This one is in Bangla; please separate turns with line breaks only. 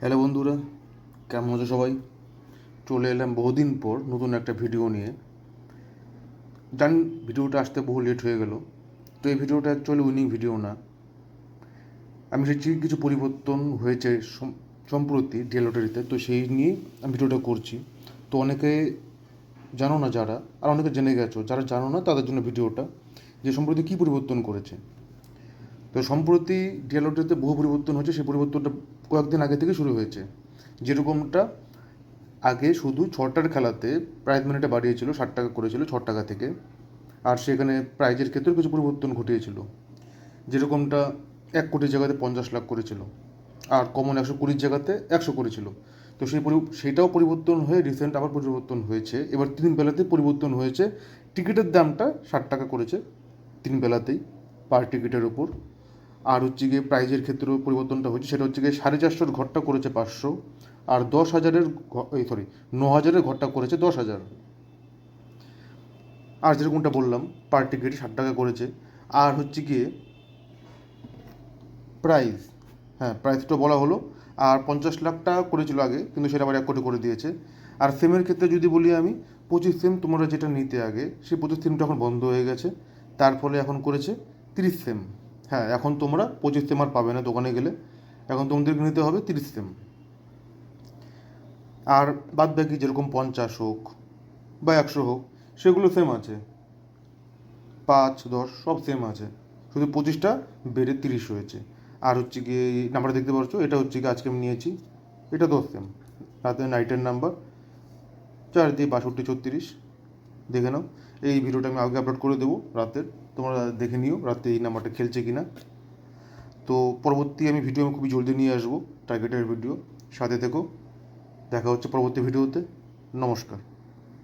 হ্যালো বন্ধুরা, কেমন আছো সবাই? চলে এলাম বহুদিন পর নতুন একটা ভিডিও নিয়ে। জানি ভিডিওটা আসতে বহু লেট হয়ে গেল, তো এই ভিডিওটা অ্যাকচুয়ালি উইনিং ভিডিও না। আমি সেটি কিছু পরিবর্তন হয়েছে সম্প্রতি ডিএল লটারিতে তো সেই নিয়ে আমি ভিডিওটা করছি। তো অনেকে জানো না যারা, আর অনেকে জেনে গেছো, যারা জানো না তাদের জন্য ভিডিওটা যে সম্প্রতি কী পরিবর্তন করেছে। তো সম্প্রতি ডিএল লটারিতে বহু পরিবর্তন হয়েছে। সেই পরিবর্তনটা কয়েকদিন আগে থেকে শুরু হয়েছে। যেরকমটা আগে শুধু ছটার খেলাতে প্রাইজ মানিটা বাড়িয়েছিল, ষাট টাকা করেছিল ছ টাকা থেকে। আর সেখানে প্রাইজের ক্ষেত্রেও কিছু পরিবর্তন ঘটিয়েছিল। যেরকমটা এক কোটির জায়গাতে পঞ্চাশ লাখ করেছিল। আর কমন একশো কুড়ির জায়গাতে একশো করেছিল। তো সেই সেটাও পরিবর্তন হয়ে রিসেন্ট আবার পরিবর্তন হয়েছে। এবার তিন বেলাতে পরিবর্তন হয়েছে। টিকিটের দামটা ষাট টাকা করেছে তিন বেলাতেই পার টিকিটের ওপর আর হচ্ছে গিয়ে প্রাইজের ক্ষেত্রেও পরিবর্তনটা হয়েছে। সেটা হচ্ছে গিয়ে সাড়ে চারশোর ঘরটা করেছে পাঁচশো, আর দশ হাজারের সরি ন হাজারের ঘরটা করেছে দশ হাজার। আর যেরকমটা বললাম পার টিকিট ষাট টাকা করেছে। আর হচ্ছে গিয়ে প্রাইস হ্যাঁ প্রাইসটা বলা হলো। আর পঞ্চাশ লাখ টাকা করেছিল আগে, কিন্তু সেটা আবার এক কোটি করে দিয়েছে। আর সেমের ক্ষেত্রে যদি বলি আমি, পঁচিশ সেম তোমরা যেটা নিতে আগে, সেই পঁচিশ সেমটা এখন বন্ধ হয়ে গেছে। তার ফলে এখন করেছে তিরিশ সেম হ্যাঁ এখন তোমরা পঁচিশ সেম আর পাবে না দোকানে গেলে। এখন তোমাদেরকে নিতে হবে তিরিশ সেম আর বাদ বাকি যেরকম পঞ্চাশ হোক বা একশো হোক, সেগুলো সেম আছে। পাঁচ, দশ, সব সেম আছে। শুধু পঁচিশটা বেড়ে তিরিশ হয়েছে। আর হচ্ছে গিয়ে এই নাম্বারটা দেখতে পাচ্ছ, এটা হচ্ছে গিয়ে আজকে আমি নিয়েছি। এটা দশ সেম রাতে নাইটের নাম্বার চার দিয়ে বাষট্টি, ছত্রিশ। দেখে নাও। এই ভিডিওটা আমি আগে আপলোড করে দেবো রাতের। তোমরা দেখে নিও রাতে এই নাম্বারটা খেলছে কি না তো পরবর্তী আমি ভিডিও আমি খুবই জলদি নিয়ে আসব টার্গেটের ভিডিও সাথে থেকো। দেখা হচ্ছে পরবর্তী ভিডিওতে নমস্কার।